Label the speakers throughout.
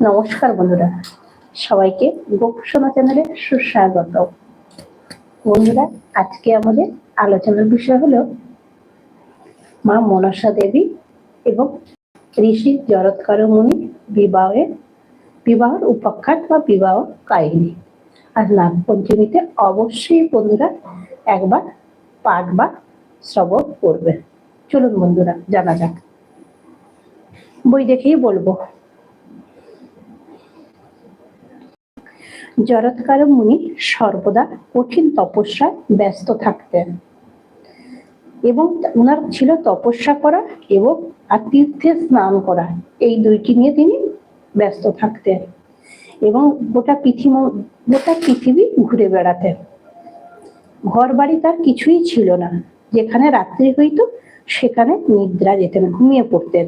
Speaker 1: নমস্কার বন্ধুরা, সবাইকে গোপসোনা চ্যানেলে সুস্বাগত। বন্ধুরা, আজকে আমাদের আলোচনার বিষয় হলো মা মনসা দেবী এবং ঋষি জরৎকার মুনি বিবাহের বিবাহের উপাখ্যাত বা বিবাহ কাহিনী। আর নাগ পঞ্চমীতে অবশ্যই বন্ধুরা একবার পাঠ বা শ্রবণ করবে। চলুন বন্ধুরা, জানা যাক। বই দেখেই বলব। জরৎকার মুনি সর্বদা কঠিন তপস্যায় ব্যস্ত থাকতেন। এবং ওনার ছিল তপস্যা করা এবং আর তীর্থে স্নান করা, এই দুইটি নিয়ে তিনি ব্যস্ত থাকতেন এবং গোটা পৃথিবী গোটা পৃথিবী ঘুরে বেড়াতেন। ঘর বাড়ি তার কিছুই ছিল না, যেখানে রাত্রি হইতো সেখানে নিদ্রা যেতেন, ঘুমিয়ে পড়তেন।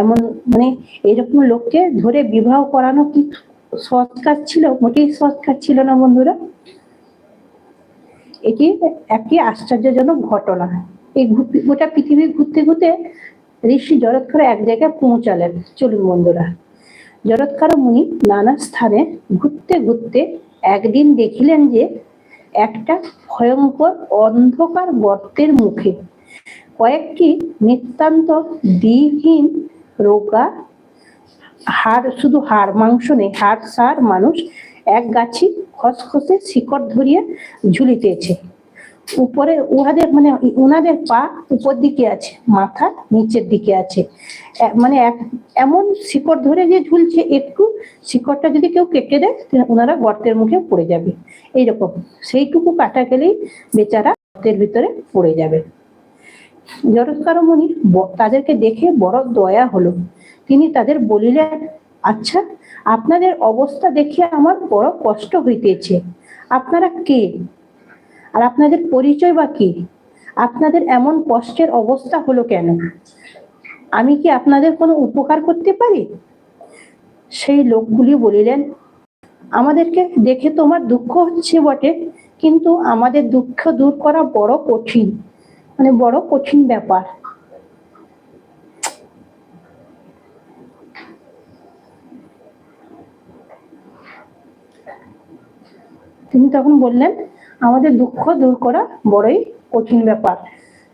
Speaker 1: এমন মানে এরকম লোককে ধরে বিবাহ করানো কি সৎ কাজ ছিল, মোটেই সৎ কাজ ছিল না বন্ধুরা। এটি একটি আশ্চর্যজনক ঘটনা। এই গোটা পৃথিবী ঘুরতে ঘুরতে ঋষি জরৎকার এক জায়গায় পৌঁছালেন। চলুন বন্ধুরা। জরৎকার মুনি নানা স্থানে ঘুরতে ঘুরতে একদিন দেখিলেন যে একটা ভয়ঙ্কর অন্ধকার গর্তের মুখে কয়েকটি নিতান্ত দিহীন রোগা হাড়, শুধু হাড়, মাংস নেই, হাড়, সার মানুষ এক গাছি খসখসে শিকড় ধরিয়ে ঝুলিতেছে। উপরে উহাদের মানে উনাদের পা উপর দিকে আছে, মাথা নিচের দিকে আছে। মানে এক- এমন শিকড় ধরে যে ঝুলছে, একটু শিকড়টা যদি কেউ কেটে দেয় ওনারা গর্তের মুখে পড়ে যাবে। এইরকম, সেইটুকু কাটা গেলেই বেচারা গর্তের ভিতরে পড়ে যাবে। জরৎকার ব- তাদেরকে দেখে বড় দয়া হলো। তিনি তাদের বলিলেন আচ্ছা আপনাদের অবস্থা দেখে আমার বড় কষ্ট হইতেছে। আপনারা কে? আর আপনাদের পরিচয় বা কি? আপনাদের এমন কষ্টের অবস্থা হলো কেন? আমি কি আপনাদের কোনো উপকার করতে পারি? সেই লোকগুলি বলিলেন, আমাদেরকে দেখে তোমার দুঃখ হচ্ছে বটে, কিন্তু আমাদের দুঃখ দূর করা বড় কঠিন মানে বড় কঠিন ব্যাপার। তিনি তখন বললেন, আমাদের দুঃখ দূর করা বড়ই কঠিন ব্যাপার।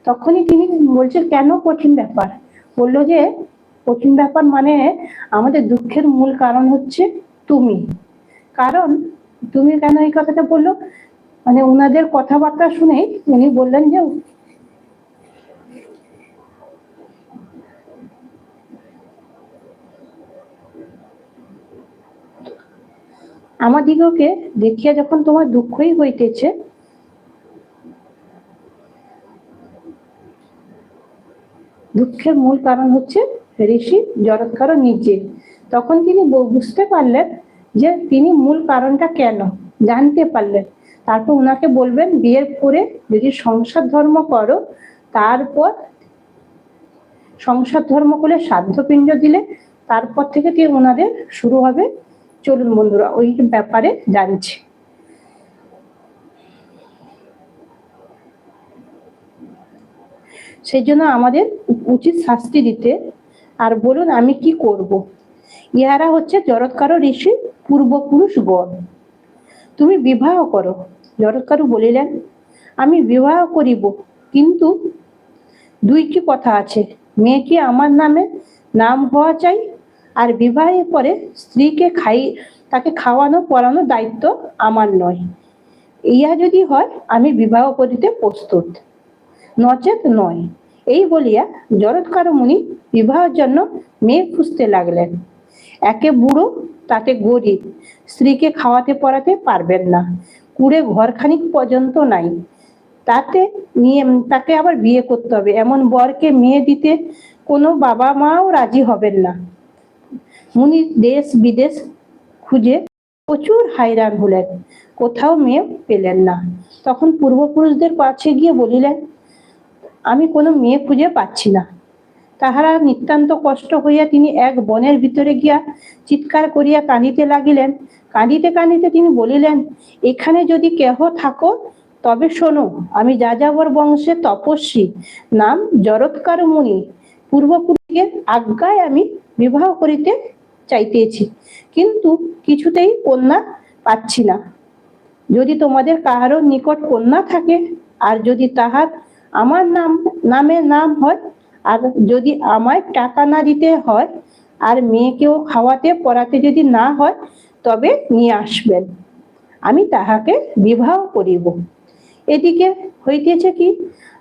Speaker 1: তখনই তিনি বলছে কেন কঠিন ব্যাপার? বলল যে, কঠিন ব্যাপার মানে আমাদের দুঃখের মূল কারণ হচ্ছে তুমি। কারণ তুমি কেন এই কথাটা বলল? মানে ওনাদের কথাবার্তা শুনেই উনি বললেন যে আমাদিগকে দেখিয়া যখন তোমার দুঃখই হইতেছে, দুঃখের মূল কারণ হচ্ছে ঋষি জরৎকার নিজে তখন তিনি বুঝতে পারলেন যে তিনি মূল কারণটা কেন, জানতে পারলেন। তারপর ওনাকে বলবেন, বিয়ের পরে যদি সংসার ধর্ম করো, তারপর সংসার ধর্ম করলে সাধ্য পিণ্ড দিলে, তারপর থেকে তিনি ওনাদের শুরু হবে চলুন বন্ধুরা, ওই ব্যাপারে জানছি। সেই জন্য আমাদের উচিত শাস্তি দিতে। আর বলুন, আমি কি করব। ইহারা হচ্ছে জরৎকার ঋষি, পূর্বপুরুষ গণ। তুমি বিবাহ করো। জরৎকারু বলিলেন, আমি বিবাহ করিব, কিন্তু দুইটি কথা আছে। মেয়েকে আমার নামে নাম হওয়া চাই আর বিবাহের পরে স্ত্রীকে খাই, তাকে খাওয়ানো, পড়ানো দায়িত্ব আমার নয়। ইহা যদি হয়, আমি বিবাহ করিতে প্রস্তুত। নচেত নয়। এই বলিয়া জরৎকার মুনি বিবাহের জন্য মেয়ে খুঁজতে লাগলেন। একে বুড়ো, তাতে গরিব। স্ত্রীকে খাওয়াতে পড়াতে পারবেন না। কুড়ে ঘরখানিক পর্যন্ত নাই। তাতে নিয়ে, তাকে আবার বিয়ে করতে হবে। এমন বরকে মেয়ে দিতে কোনো বাবা মাও রাজি হবেন না। মুনি দেশ বিদেশ খুঁজে প্রচুর হাইরান হলেন। কোথাও মেয়ে পেলেন না। তখন পূর্বপুরুষদের কাছে গিয়ে বলিলেন, আমি কোনো মেয়ে খুঁজে পাচ্ছি না। তাহারা নিতান্ত কষ্ট হইয়া তিনি এক বনের ভিতরে গিয়া চিৎকার করিয়া কাঁদিতে লাগিলেন। কাঁদিতে কাঁদিতে তিনি বলিলেন, এখানে যদি কেহ থাকো, তবে শোনো, আমি যাযাবর বংশে তপস্বী, নাম জরৎকার মুনি পূর্বপুরুষের আজ্ঞায় আমি বিবাহ করিতে চাইতেছি। কিন্তু কিছুতেই কন্যা পাচ্ছি না। যদি তোমাদের কাহারও নিকট কন্যা থাকে, আর যদি তাহার আমার নাম নামে নাম হয়, আর যদি আমায় টাকা না দিতে হয়, আর মেয়েকেও খাওয়াতে পড়াতে যদি না হয়, তবে নিয়ে আসবেন। আমি তাহাকে বিবাহ করিব। এদিকে হইতেছে কি,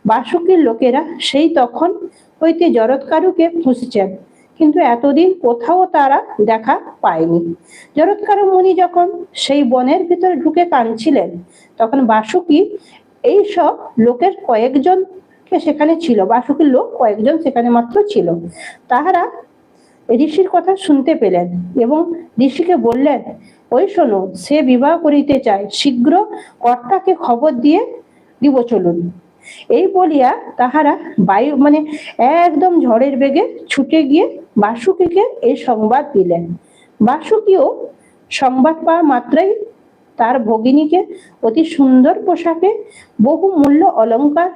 Speaker 1: বাসুকীর লোকেরা সেই তখন হইতে জরৎকারুকে খুঁজছেন। কিন্তু এতদিন কোথাও তারা দেখা পায়নি। জরৎকার মুনি যখন সেই বনের ভিতরে ঢুকে কাঁদছিলেন, তখন বাসুকি এই সব লোকের কয়েকজনকে সেখানে ছিল, বাসুকির লোক কয়েকজন সেখানে মাত্র ছিল। তাহারা ঋষির কথা শুনতে পেলেন এবং ঋষিকে বললেন, ওই শোনো, সে বিবাহ করিতে চায়, শীঘ্র কর্তাকে খবর দিয়ে দিব চলুন। এই বলিয়া তাহারা বায়ু মানে একদম ঝড়ের বেগে ছুটে গিয়ে বাসুকিকে এই সংবাদ দিলেন। বাসুকিও সংবাদ পাওয়া মাত্রই তার ভগিনীকে অতি সুন্দর পোশাকে বহু মূল্য অলংকার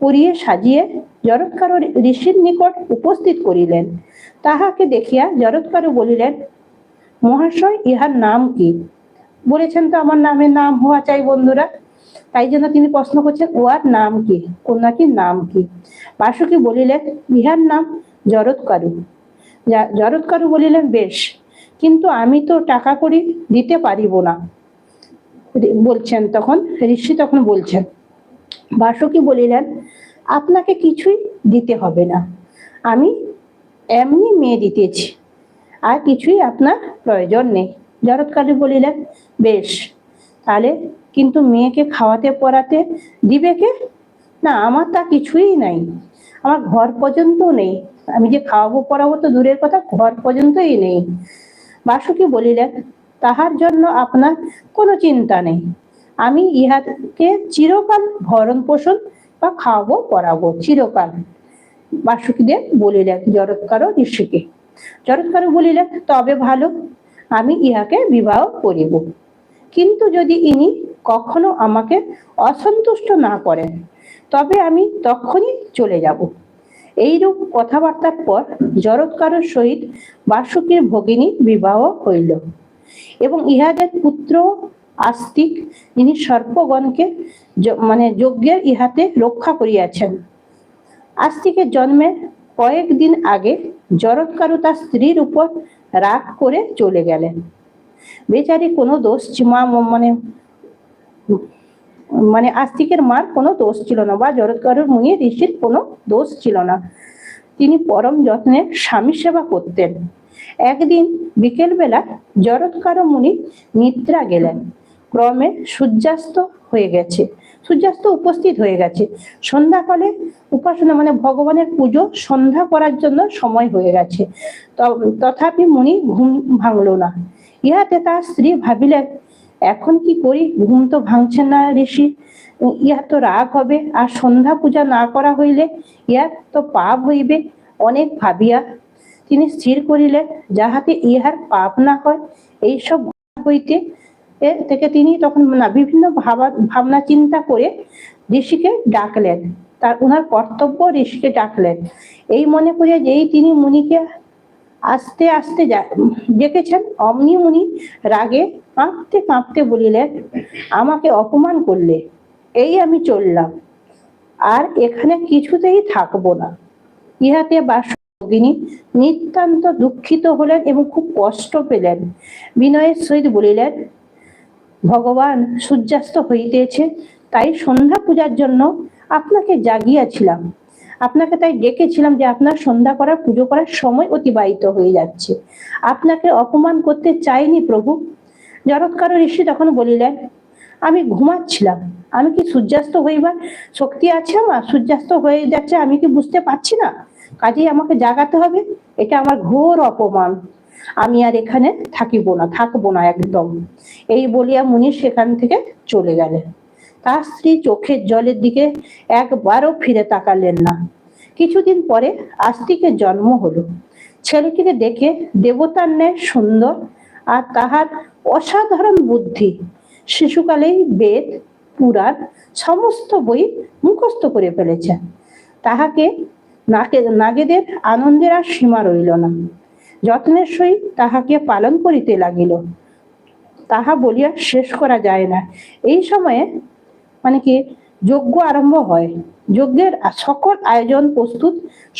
Speaker 1: পরিয়ে সাজিয়ে জরৎকার ঋষির নিকট উপস্থিত করিলেন। তাহাকে দেখিয়া জরৎকারু বলিলেন, মহাশয়, ইহার নাম কি? বলেছেন তো, আমার নামের নাম হওয়া চাই বন্ধুরা। তাই জন্য তিনি প্রশ্ন করছেন ওয়ার নাম কি? কন্যাটির নাম কি? বাসুকি বলিলেন, ইহার নাম জরৎকারু। জরৎকারু বলিলেন, বেশ, কিন্তু আমি তো টাকা করি দিতে পারিব না। বলছেন তখন, ঋষি তখন বলছেন, বাসুকি বলিলেন, আপনাকে কিছুই দিতে হবে না। আমি এমনি মেয়ে দিতেছি, আর কিছুই আপনার প্রয়োজন নেই। জরৎকারী বলিলেন, বেশ, তাহলে কিন্তু মেয়েকে খাওয়াতে পড়াতে দিবে কে? না, আমার তা কিছুই নাই। আমার ঘর পর্যন্ত নেই। আমি যে খাওয়াবো, পড়াবো তো দূরের কথা, ঘর পর্যন্তই নেই। বাসুকি বলিলেন তাহার জন্য আপনার কোনো চিন্তা নেই। আমি ইহাকে চিরকাল ভরণ পোষণ বা খাওয়াবো, পড়াবো, চিরকাল। বাসুকিদেব বলিলেন জরৎকার ঋষিকে। জরৎকার বলিলেন, তবে ভালো, আমি ইহাকে বিবাহ করিব। কিন্তু যদি ইনি কখনো আমাকে অসন্তুষ্ট না করেন। তবে আমি তখনই চলে যাব। এইরূপ কথাবার্তার পর জরৎকারের সহিত বাসুকীর ভগিনী বিবাহ হইল এবং ইহাদের পুত্র আস্তিক যিনি সর্পগণকে মানে যজ্ঞের ইহাতে রক্ষা করিয়াছেন। আস্তিকের জন্মের কয়েকদিন আগে জরৎকারু তার স্ত্রীর উপর রাগ করে চলে গেলেন। বেচারি কোনো দোষ মানে মানে আস্তিকের মার কোনো দোষ ছিল না বা জরৎকারুর মুনি ঋষির কোনো দোষ ছিল না। তিনি পরম যত্নে স্বামী সেবা করতেন। একদিন বিকেলবেলা জরৎকার মুনি নিদ্রা গেলেন। ক্রমে সূর্যাস্ত হয়ে গেছে। সূর্যাস্ত উপস্থিত হয়ে গেছে। সন্ধ্যাকালে উপাসনা মানে ভগবানের পুজো সন্ধ্যা করার জন্য সময় হয়ে গেছে। তথাপি মুনি ঘুম ভাঙলো না। ইহাতে তার স্ত্রী ভাবিলেন এখন কি করি? ঘুম তো ভাঙছে না ঋষি। ইহা তো রাগ হবে। আর সন্ধ্যা পূজা না করা হইলে ইহার তো পাপ হইবে, অনেক ভাবিয়া। তিনি স্থির করিলেন, যাহাতে ইহার পাপ না হয়। এইসব হইতে থেকে তিনি তখন বিভিন্ন ভাবা, ভাবনা চিন্তা করে ঋষিকে ডাকলেন। তার ওনার কর্তব্য ঋষিকে ডাকলেন। এই মনে করে যেই তিনি মুনিকে আস্তে আস্তে ডেকেছেন। অমনি মুনি রাগে কাঁপতে কাঁপতে বলিলেন, আমাকে অপমান করলে? এই আমি চললাম। আর এখানে কিছুতেই থাকব না। ইহাতে বাসিনী নিতান্ত দুঃখিত হলেন এবং খুব কষ্ট পেলেন। বিনয়ের সহিত বলিলেন, ভগবান সূর্যাস্ত হইতেছে, তাই সন্ধ্যা পূজার জন্য আপনাকে জাগিয়াছিলাম। আপনাকে তাই ডেকেছিলাম যে আপনার সন্ধ্যা করার, পুজো করার সময় অতিবাহিত হয়ে যাচ্ছে। আপনাকে অপমান করতে চাইনি প্রভু। জরৎকার ঋষি তখন বলিলেন, আমি ঘুমাচ্ছিলাম। আমি কি সূর্যাস্ত হইবার শক্তি আছে আমার? সূর্যাস্ত হয়ে যাচ্ছে, আমি কি বুঝতে পারছি না? কাজেই আমাকে জাগাতে হবে। এটা আমার ঘোর অপমান। আমি আর এখানে থাকিব না, থাকব না একদম। এই বলিয়া মুনি সেখান থেকে চলে গেলেন। তার স্ত্রী চোখের জলের দিকে একবারও ফিরে তাকালেন না। কিছুদিন পরে আস্তিকের জন্ম হলো। ছেলেটিকে দেখে দেবতার ন্যায় সুন্দর আর তাহার অসাধারণ বুদ্ধি। শিশুকালেই বেদ, পুরাণ সমস্ত বই মুখস্থ করে ফেলেছে। তাহাকে নাকে নাগেদের আনন্দের আর সীমা রইল না। যত্নের সহিত তাহাকে পালন করিতে লাগিল। তাহা বলিয়া শেষ করা যায় না। এই সময়ে মানে কি, যজ্ঞ আরম্ভ হয়। যজ্ঞের সকল আয়োজন প্রস্তুত,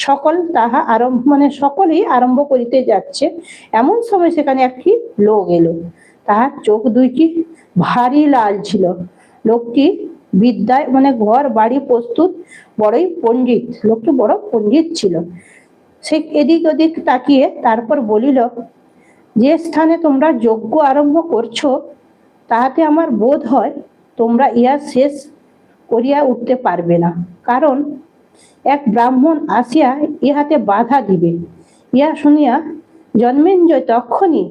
Speaker 1: সকল তাহা আরম্ভ মানে সকলেই আরম্ভ করিতে যাচ্ছে। এমন সময় সেখানে একটি লোক এলো। তাহার চোখ দুইটি ভারী লাল ছিল। লোকটি বিদ্যায় মানে ঘর, বাড়ি প্রস্তুত, বড়ই পণ্ডিত। লোকটি বড় পণ্ডিত ছিল। সে এদিক ওদিক তাকিয়ে তারপর বলিল, যে স্থানে তোমরা যজ্ঞ আরম্ভ করছ, তাহাতে আমার বোধ হয় তোমরা ইহা শেষ করিয়া উঠতে পারবে না। কারণ এক ব্রাহ্মণ আসিয়া ইহাতে বাধা দিবে। ইহা শুনিয়া জন্মেঞ্জয় তখনই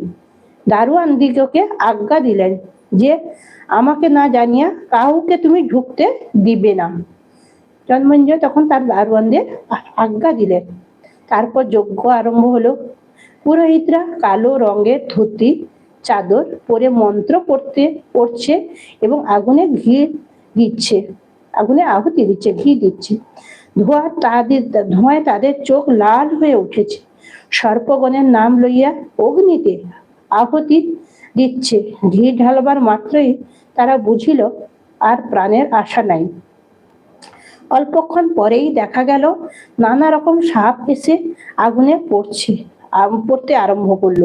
Speaker 1: দারোয়ান দিগকে আজ্ঞা দিলেন যে, আমাকে না জানিয়া কাউকে তুমি ঢুকতে দিবে না। জন্মেঞ্জয় তখন তার দারোয়ানদের আজ্ঞা দিলেন। তারপর যজ্ঞ আরম্ভ হলো। পুরোহিতরা কালো রঙের ধুতি চাদর পরে মন্ত্র পড়তে পড়ছে এবং আগুনে ঘি দিচ্ছে, আগুনে আহুতি দিচ্ছে, ঘি দিচ্ছে। ধোঁয়া তাদের, ধোঁয়ায় তাদের চোখ লাল হয়ে উঠেছে। সর্পগণের নাম লইয়া অগ্নিতে আহুতি দিচ্ছে। ঘি ঢালবার মাত্রই তারা বুঝিল, আর প্রাণের আশা নাই। অল্পক্ষণ পরেই দেখা গেল, নানা রকম সাপ এসে আগুনে পড়ছে। পড়তে আরম্ভ করল।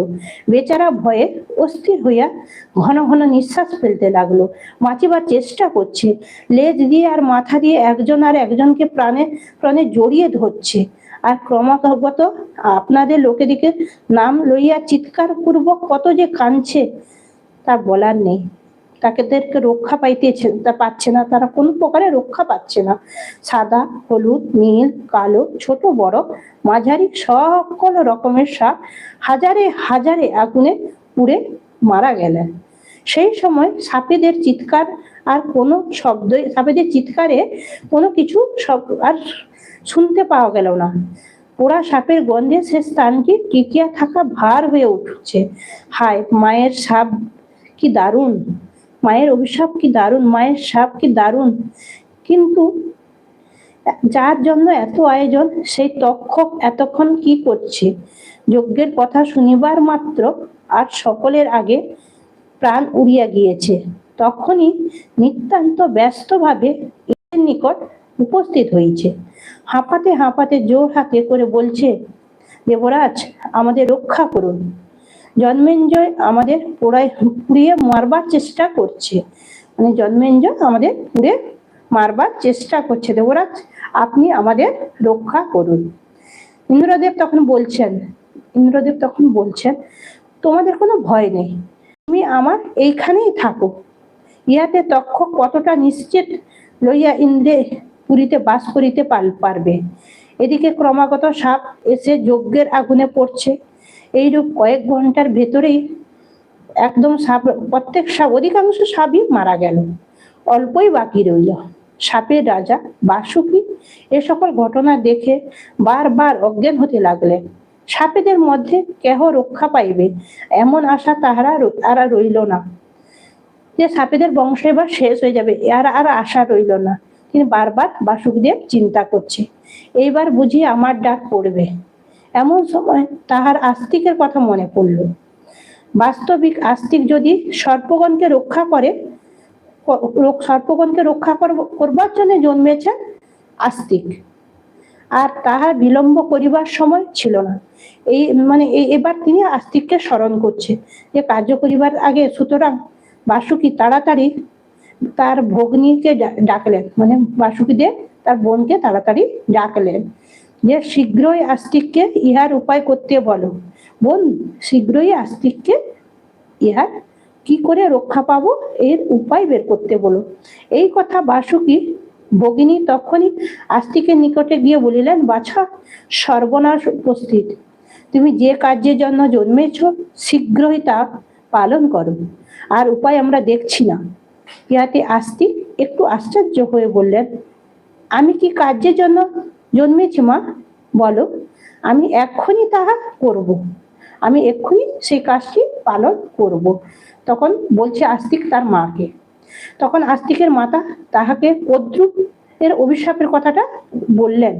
Speaker 1: বেচারা ভয়ে অস্থির হইয়া ঘন ঘন নিঃশ্বাস ফেলতে লাগল। বাঁচিবার চেষ্টা করছে। লেজ দিয়ে আর মাথা দিয়ে একজন আর একজনকে প্রাণে প্রাণে জড়িয়ে ধরছে। আর ক্রমাগত আপনাদের লোকেদিকে নাম লইয়া চিৎকার পূর্বক কত যে কাঁদছে, তা বলার নেই। তাদেরকে রক্ষা পাইতেছে তা পাচ্ছে না, তারা কোনো প্রকারে রক্ষা পাচ্ছে না। সাদা, হলুদ, নীল, কালো, ছোট, বড়, মাঝারি, সকল রকমের সাপ হাজারে হাজারে আগুনে পুড়ে মারা গেলেন। সেই সময় সাপেদের চিৎকার আর কোনো শব্দ, সাপেদের চিৎকারে কোনো কিছু আর শুনতে পাওয়া গেল না। পোড়া সাপের গন্ধে সে স্থানটি টিকিয়া থাকা ভার হয়ে উঠছে। হায়, মায়ের সাপ কি দারুণ! মায়ের অভিশাপ কি দারুণ? মায়ের সাপ কি দারুণ? কিন্তু যার জন্য এত আয়োজন, সেই তক্ষক এতক্ষণ কি করছে? যজ্ঞের কথা শুনিবার মাত্র আর সকলের আগে প্রাণ উড়িয়া গিয়েছে। তখনই নিতান্ত ব্যস্তভাবে এর নিকট উপস্থিত হয়েছে হাঁপাতে হাঁপাতে জোর হাতে করে বলছে, দেবরাজ, আমাদের রক্ষা করুন। জন্মেঞ্জয় আমাদের পোড়ায় পুড়িয়ে মারবার চেষ্টা করছে। মানে জন্মেঞ্জয় আমাদের পুড়ে মারবার চেষ্টা করছে। দেবরাজ, আপনি আমাদের রক্ষা করুন। ইন্দ্রদেব তখন বলছেন, ইন্দ্রদেব তখন বলছেন, তোমাদের কোনো ভয় নেই। তুমি আমার এইখানেই থাকো। ইহাতে তক্ষক কতটা নিশ্চিত লইয়া ইন্দ্রে পুরীতে বাস করিতে পার- পারবে। এদিকে ক্রমাগত সাপ এসে যজ্ঞের আগুনে পড়ছে। এইরূপ কয়েক ঘণ্টার ভেতরেই একদম সাপ, প্রত্যেক সাপ, অধিকাংশ সাপই মারা গেল। অল্পই বাকি রইল। সাপের রাজা বাসুকি এ সকল ঘটনা দেখে বারবার অজ্ঞান হতে লাগলেন। সাপেদের মধ্যে কেহ রক্ষা পাইবে এমন আশা তাহারা র- আর আর রইল না। যে সাপেদের বংশ এবার শেষ হয়ে যাবে আর আর আশা রইল না। তিনি বারবার বাসুকদেব চিন্তা করছে। এইবার বুঝি আমার ডাক পড়বে। এমন সময় তাহার আস্তিকের কথা মনে পড়ল। বাস্তবিক আস্তিক যদি সর্পগণকে রক্ষা করে সর্পগণকে রক্ষা করব- করবার জন্য জন্মেছেন আস্তিক। আর তাহার বিলম্ব করিবার সময় ছিল না। এই মানে এবার তিনি আস্তিককে স্মরণ করছে যে কার্য করিবার আগে সুতরাং বাসুকি তাড়াতাড়ি তার ভগ্নীকে ডাকলেন। মানে বাসুকি দেব তার বোনকে তাড়াতাড়ি ডাকলেন। যে শীঘ্রই আস্তিককে ইহার উপায় করতে বলো। বোন, শীঘ্রই আস্তিককে ইহার কি করে রক্ষা পাবো এর উপায় বের করতে বলো। এই কথা বাসুকি ভগিনী তখনই আস্তিকের নিকটে গিয়ে বলিলেন, বাছা, সর্বনাশ উপস্থিত। তুমি যে কার্যের জন্য জন্মেছ, শীঘ্রই তা পালন করো। আর উপায় আমরা দেখছি না। ইহাতে আস্তিক একটু আশ্চর্য হয়ে বললেন, আমি কি কার্যের জন্য জন্মেছি মা, বলো, আমি এক্ষুনি তাহা করব। আমি এক্ষুনি সেই কাজটি পালন করব। তখন বলছে আস্তিক তার মাকে। তখন আস্তিকের মাতা তাহাকে কদ্রুপ এর অভিশাপের কথাটা বললেন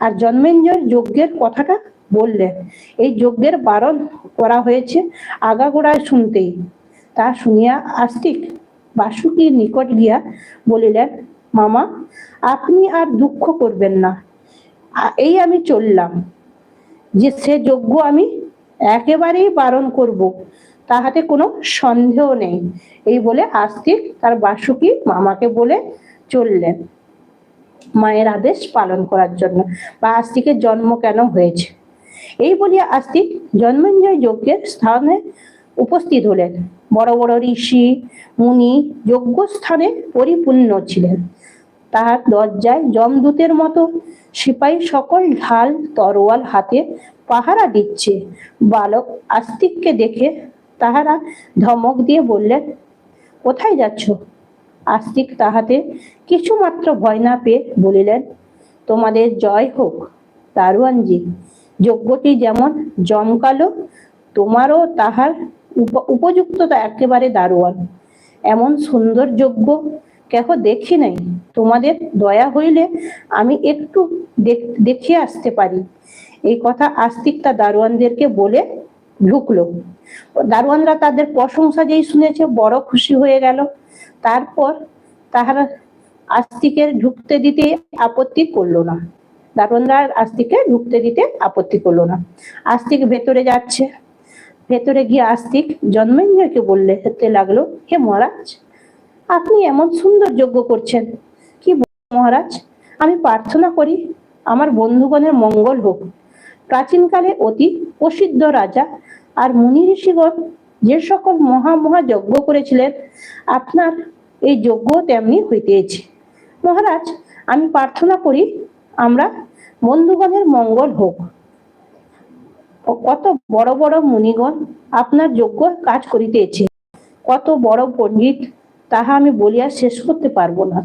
Speaker 1: আর জন্মেঞ্জয়ের যজ্ঞের কথাটা বললেন। এই যজ্ঞের বারণ করা হয়েছে আগাগোড়ায় শুনতেই। তা শুনিয়া আস্তিক বাসুকির নিকট গিয়া বলিলেন, মামা, আপনি আর দুঃখ করবেন না। এই আমি চললাম। যে সে যজ্ঞ আমি একেবারেই বারণ করব, তাহাতে কোনো সন্দেহ নেই। এই বলে আস্তিক তার বাসুকি মামাকে বলে চললেন, মায়ের আদেশ পালন করার জন্য। বা আস্তিকের জন্ম কেন হয়েছে? এই বলিয়া আস্তিক জন্মেঞ্জয় যজ্ঞের স্থানে উপস্থিত হলেন। বড় বড় ঋষি, মুনি যজ্ঞ স্থানে পরিপূর্ণ ছিলেন। তাহার দরজায় জমদূতের মতো সিপাহী সকল ঢাল তরোয়াল হাতে পাহারা দিচ্ছে। বালক আস্তিককে দেখে তাহারা ধমক দিয়ে বললেন, কোথায় যাচ্ছ? আস্তিক তাহাতে কিছুমাত্র ভয় না পেয়ে বলিলেন, তোমাদের জয় হোক, দারোয়ানজি। যজ্ঞটি যেমন জমকালো, তোমারও তাহার উপ- উপযুক্ততা একেবারে দারোয়ান। এমন সুন্দর যজ্ঞ কেহ দেখি নাই। তোমাদের দয়া হইলে আমি একটু দেখ- দেখিয়ে আসতে পারি। এই কথা আস্তিক তা দারোয়ানদেরকে বলে ঢুকলো। দারোয়ানরা তাদের প্রশংসা যেই শুনেছে, বড় খুশি হয়ে গেল। তারপর তাহারা আস্তিকের ঢুকতে দিতে আপত্তি করল না। দারোয়ানরা আস্তিকে ঢুকতে দিতে আপত্তি করল না। আস্তিক ভেতরে যাচ্ছে। ভেতরে গিয়ে আস্তিক জন্মেঞ্জয়কে বললে লাগল হে মহারাজ আপনি এমন সুন্দর যজ্ঞ করছেন। কি মহারাজ? আমি প্রার্থনা করি আমার বন্ধুগণের মঙ্গল হোক। প্রাচীনকালে অতি প্রসিদ্ধ রাজা আর মুনি ঋষিগণ যে সকল মহা মহা যজ্ঞ করেছিলেন, আপনার এই যজ্ঞ তেমনি হইতেছে। মহারাজ, আমি প্রার্থনা করি আমরা বন্ধুগণের মঙ্গল হোক। কত বড় বড় মুনিগণ আপনার যোগ্য কাজ করিতেছে। কত বড় পণ্ডিত তাহা আমি বলিয়া শেষ করতে পারব না।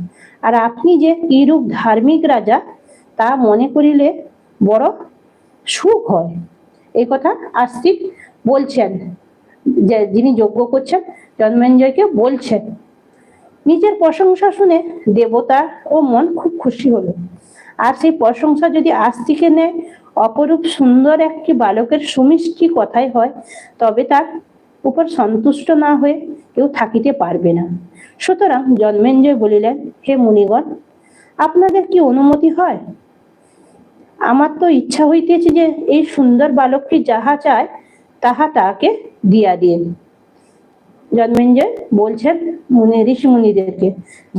Speaker 1: আর আপনি যে কিরূপ ধার্মিক রাজা, তা মনে করিলে বড় সুখ হয়। এই কথা আস্তিক বলছেন, যে যিনি যজ্ঞ করছেন, জন্মেঞ্জয়কে বলছেন। নিজের প্রশংসা শুনে দেবতা ও মন খুব খুশি হলো। আর সেই প্রশংসা যদি আস্তিকে নেয় অপরূপ সুন্দর একটি বালকের সুমিষ্টি কথাই হয়, তবে তার উপর সন্তুষ্ট না হয়ে কেউ থাকিতে পারবে না। সুতরাং জন্মেঞ্জয় বলিলেন, হে মুনিগণ, আপনাদের কি অনুমতি হয়? আমার তো ইচ্ছা হইতেছে যে এই সুন্দর বালকটি যাহা চায়, তাহা তাকে দিয়া দিন। জন্মেঞ্জয় বলছেন মুনি ঋষি মুনিদেরকে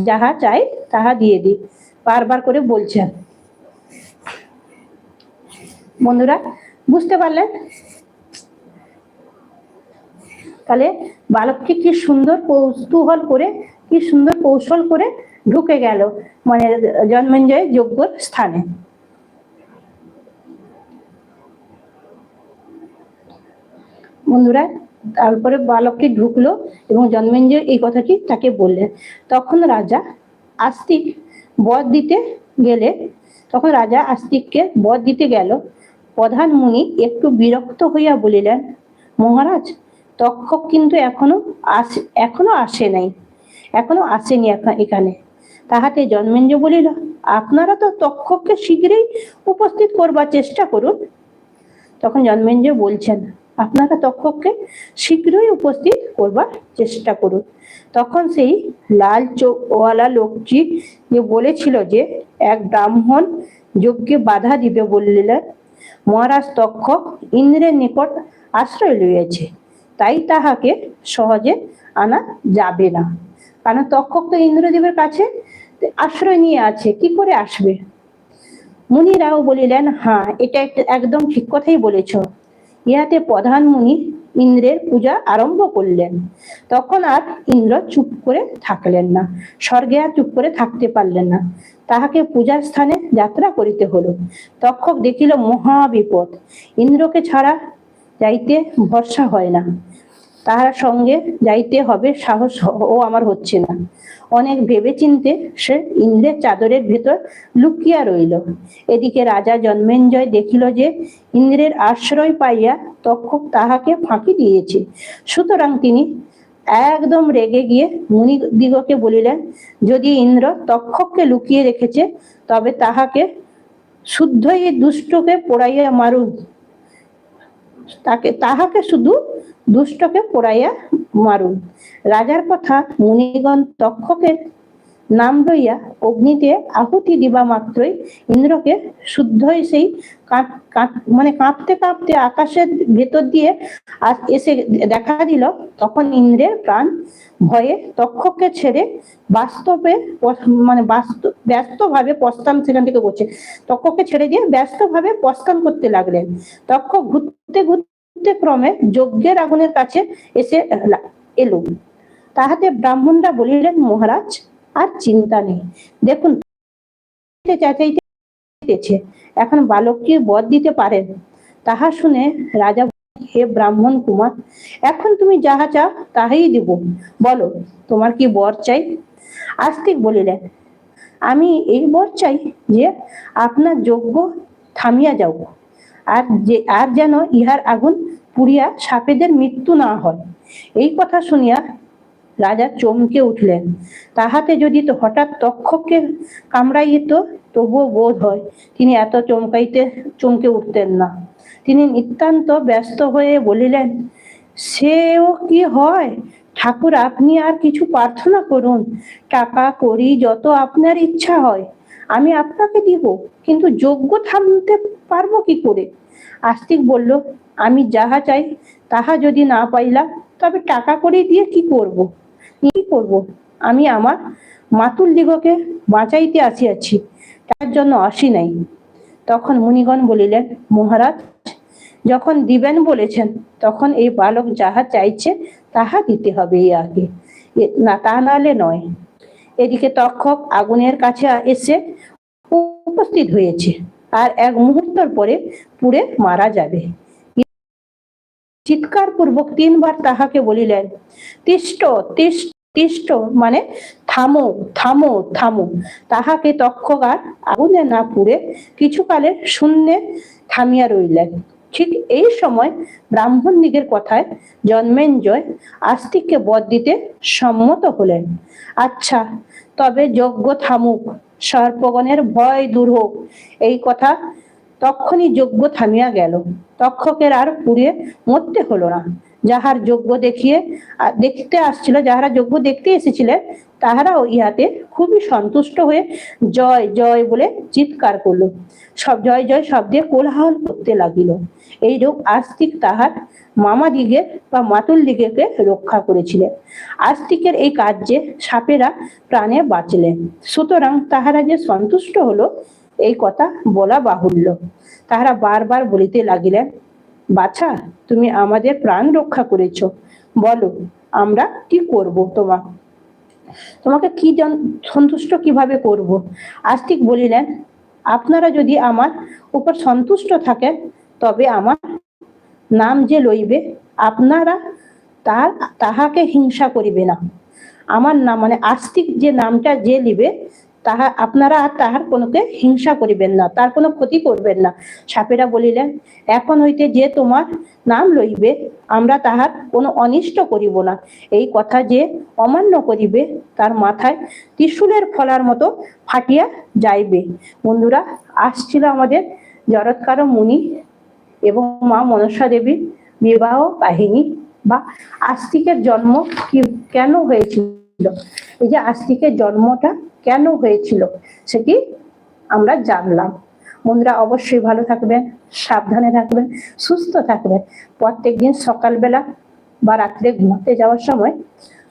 Speaker 1: যাহা চাই তাহা দিয়ে দিই বারবার করে বলছেন। বন্ধুরা, বুঝতে পারলেন? তাহলে বালককে কি সুন্দর কৌতূহল করে কি সুন্দর কৌশল করে ঢুকে গেল মানে জন্মেঞ্জয় যজ্ঞর স্থানে। বন্ধুরা, তারপরে বালকটি ঢুকলো এবং জন্মেঞ্জয় এই কথাটি তাকে বললেন তখন রাজা আস্তিক বধ দিতে গেলে, তখন রাজা আস্তিককে বধ দিতে গেল। প্রধান মুনি একটু বিরক্ত হইয়া বলিলেন, মহারাজ, তক্ষক কিন্তু এখনও আসে এখনও আসে নাই। এখনও আসেনি এখা- এখানে। তাহাতে জন্মেঞ্জ বলিল, আপনারা তো তক্ষককে শীঘ্রই উপস্থিত করবার চেষ্টা করুন। তখন জন্মেঞ্জ বলছেন, আপনারা তক্ষককে শীঘ্রই উপস্থিত করবার চেষ্টা করুন। তখন সেই লাল চোখওয়ালা লোকটি যে বলেছিল যে, এক ব্রাহ্মণ যজ্ঞে বাধা দিবে বললেন মহারাজ তক্ষক ইন্দ্রের নিকট আশ্রয় লইয়াছে, তাই তাহাকে সহজে আনা যাবে না। কারণ তক্ষক তো ইন্দ্রদেবের কাছে আশ্রয় নিয়ে আছে, কি করে আসবে? মুনিরাও বলিলেন হ্যাঁ এটা একদম ঠিক কথাই বলেছ। ইহাতে প্রধান মুনি ইন্দ্রের পূজা আরম্ভ করলেন। তখন আর ইন্দ্র চুপ করে থাকলেন না, স্বর্গে আর চুপ করে থাকতে পারলেন না। তাহাকে পূজার স্থানে যাত্রা করিতে হলো। তক্ষক দেখিল মহা বিপদ। ইন্দ্রকে ছাড়া যাইতে ভরসা হয় না। তাহার সঙ্গে যাইতে হবে, সাহস ও আমার হচ্ছে না। অনেক ভেবে চিনতে সে ইন্দ্রের চাদরের ভেতর লুকিয়া রইল। এদিকে রাজা জন্মেঞ্জয় দেখিল যে ইন্দ্রের আশ্রয় পাইয়া তক্ষক তাহাকে ফাঁকি দিয়েছে। সুতরাং তিনি একদম রেগে গিয়ে মুনি দিগকে বলিলেন, যদি ইন্দ্র তক্ষককে লুকিয়ে রেখেছে, তবে তাহাকে শুদ্ধ এই দুষ্টকে পোড়াইয়া মারুন তাকে তাহাকে শুধু দুষ্টকে পোড়াইয়া মারুন। রাজার কথা মুনিগণ তক্ষকের নাম লইয়া অগ্নিতে আহুতি দিবা মাত্রই ইন্দ্রকে শুদ্ধই সেই মানে কাঁপতে কাঁপতে আকাশের ভেতর দিয়ে এসে দেখা দিল, তখন ইন্দ্রের প্রাণ ভয়ে তক্ষককে ছেড়ে বাস্তবে মানে বাস্তব ব্যস্তভাবে প্রস্থান সেখান থেকে করছে। তক্ষককে ছেড়ে দিয়ে ব্যস্তভাবে প্রস্থান করতে লাগলেন। তক্ষক ঘুরতে ঘুরতে ক্রমে যজ্ঞের আগুনের কাছে এসে এলো। তাহাতে ব্রাহ্মণরা বলিলেন, মহারাজ আর চিন্তা নেই। দেখুন এখন বালককে বধ দিতে পারেন। তাহা শুনে রাজা হে ব্রাহ্মণ কুমার, এখন তুমি যাহা চাও তাহাই দিব। বলো, তোমার কি বর চাই? আস্তিক বলিলেন, আমি এই বর চাই যে আপনার যজ্ঞ থামিয়া যাও আর যে, আর যেন ইহার আগুন পুড়িয়া সাপেদের মৃত্যু না হয়। এই কথা শুনিয়া রাজা চমকে উঠলেন। তাহাতে যদি তো হঠাৎ তক্ষককে কামড়াইত, তবুও বোধ হয় তিনি এত চমকাইতে, চমকে উঠতেন না। তিনি নিতান্ত ব্যস্ত হয়ে বলিলেন, সেও কি হয়? ঠাকুর, আপনি আর কিছু প্রার্থনা করুন। টাকা, করি, যত আপনার ইচ্ছা হয়। আমি আপনাকে দিব, কিন্তু যোগ্য থামতে পারব কি করে? আস্তিক বলল, আমি যাহা চাই, তাহা যদি না পাইলাম, তবে টাকা করে দিয়ে কি করব? কি করব? আমি আমার মাতুল দিগকে বাঁচাইতে আসিয়াছি, তার জন্য আসি নাই। তখন মুনিগণ বলিলেন, মহারাজ, যখন দিবেন বলেছেন, তখন এই বালক যাহা চাইছে, তাহা দিতে হবে এই আগে। না, তা নাহলে নয়। এদিকে তক্ষক আগুনের কাছে এসে উপস্থিত হয়েছে। আর এক মুহূর্তর পরে পুড়ে মারা যাবে। চিৎকার পূর্বক তিনবার তাহাকে বলিলেন, তিষ্ট তিষ্ট মানে থামো থামো থামো। তাহাকে তক্ষক আর আগুনে না পুড়ে কিছুকালের শূন্যে থামিয়া রইলেন। ঠিক এই সময় ব্রাহ্মণ দিগের কথায় জন্মেঞ্জয় আস্তিককে বধ দিতে সম্মত হলেন। আচ্ছা তবে যজ্ঞ থামুক, সর্পগণের ভয় দূর হোক। এই কথা তখনই যজ্ঞ থামিয়া গেল। তক্ষকের আর পুড়িয়ে মরতে হলো না। যাহার যজ্ঞ দেখিয়ে দেখতে আসছিল, যাহারা যজ্ঞ দেখতে এসেছিলেন তাহারাও ইহাতে খুবই সন্তুষ্ট হয়ে জয় জয় বলে চিৎকার করল। সব, জয় জয় শব্দে কোলাহল করতে লাগিল। এই এইরূপ আস্তিক তাহার মামা দিগের বা মাতুল দিগেকে রক্ষা করেছিলেন আস্তিকের এই কার্যে সাপেরা প্রাণে বাঁচলেন সুতরাং তাহারা যে সন্তুষ্ট হলো এই কথা বলা বাহুল্য। তাহারা বারবার বলিতে লাগিলেন, বাছা, তুমি আমাদের প্রাণ রক্ষা করেছ। বলো, আমরা কি করব তোমা তোমাকে কি সন্তুষ্ট কীভাবে করব? আস্তিক বলিলেন, আপনারা যদি আমার উপর সন্তুষ্ট থাকেন, তবে আমার নাম যে লইবে, আপনারা তার, তাহাকে হিংসা করিবে না। আমার নাম মানে আস্তিক যে নামটা যে লিবে তাহা আপনারা তাহার কোনোকে হিংসা করিবেন না, তার কোনো ক্ষতি করবেন না। সাপেরা বলিলেন, এখন হইতে যে তোমার নাম লইবে, আমরা তাহার কোনো অনিষ্ট করিব না। এই কথা যে অমান্য করিবে, তার মাথায় ত্রিশূলের ফলার মতো ফাটিয়া যাইবে। বন্ধুরা, আসছিল আমাদের জরৎকার মুনি এবং মা মনসা দেবীর বিবাহ কাহিনী বা আস্তিকের জন্ম কি, কেন হয়েছিল? এই যে আস্তিকের জন্মটা কেন হয়েছিল সেটি আমরা জানলাম। বন্ধুরা অবশ্যই ভালো থাকবেন, সাবধানে থাকবেন, সুস্থ থাকবেন। প্রত্যেক দিন সকালবেলা বা রাত্রে ঘুমাতে যাওয়ার সময়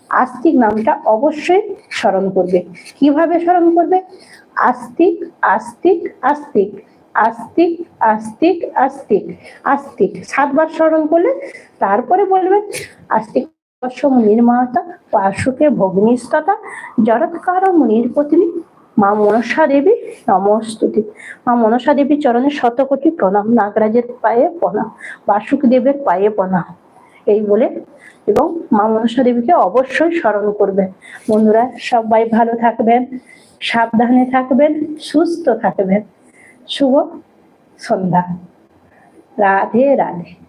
Speaker 1: আস্তিক নামটা অবশ্যই স্মরণ করবে। কীভাবে স্মরণ করবে? আস্তিক আস্তিক আস্তিক আস্তিক আস্তিক আস্তিক আস্তিক। সাতবার স্মরণ করলে তারপরে বলবেন আস্তিক বর্ষ মুনির মাতা পার্শ্বকে ভগ্নিস্ততা জরৎকার মুনির মা মনসা দেবী, নমস্তুতি। মা মনসা দেবীর চরণে শতকোটি প্রণাম, নাগরাজের পায়ে প্রণাম বাসুক দেবের পায়ে প্রণাম। এই বলে এবং মা মনসা দেবীকে অবশ্যই স্মরণ করবেন। বন্ধুরা, সবাই ভালো থাকবেন, সাবধানে থাকবেন, সুস্থ থাকবেন। শুভ সন্ধ্যা। রাধে রাধে।